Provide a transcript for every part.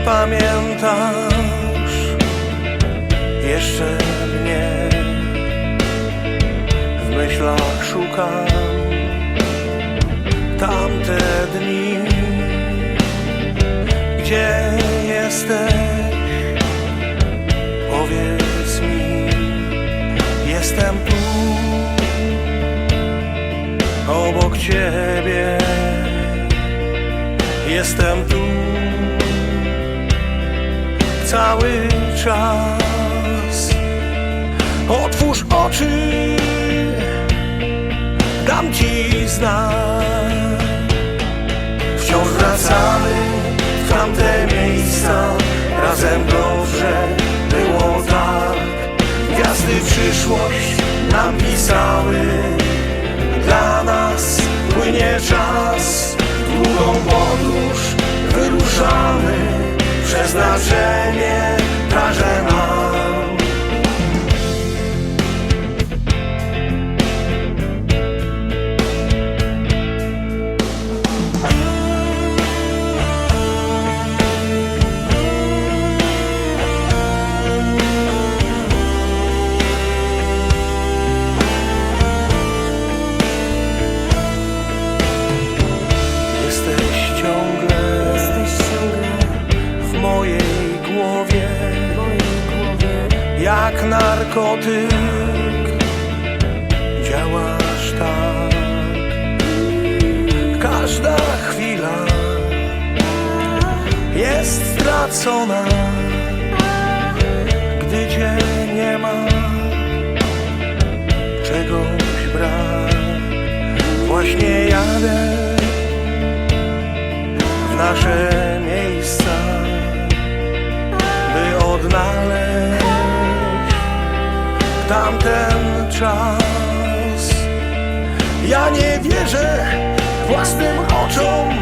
pamiętasz jeszcze mnie? W myślach szukam tamte dni, gdzie jesteś? Powiedz mi, jestem tu obok ciebie. Jestem tu cały czas. Otwórz oczy, dam ci przeznaczenie każe nam. Głowie, jak narkotyk. Działasz tak, każda chwila jest stracona, gdy cię nie ma, czegoś brak. Właśnie jadę w nasze odnaleźć tamten czas. Ja nie wierzę własnym oczom,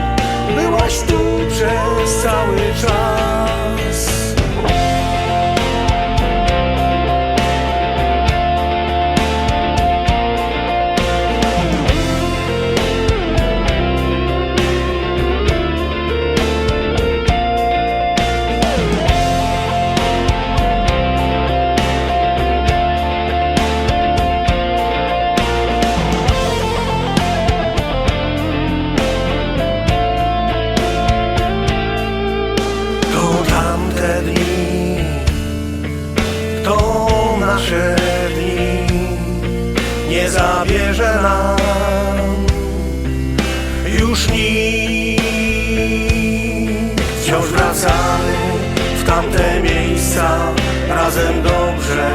byłaś tu przez cały czas. Nie zabierze nam już nikt. Wciąż wracamy w tamte miejsca, razem dobrze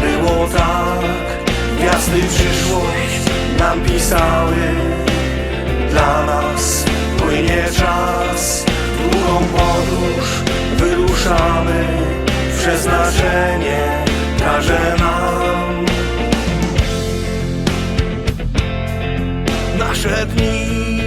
było tak. Gwiazdy przyszłość nam pisały, dla nas płynie czas. W długą podróż wyruszamy, przeznaczenie każe Najgorsze me.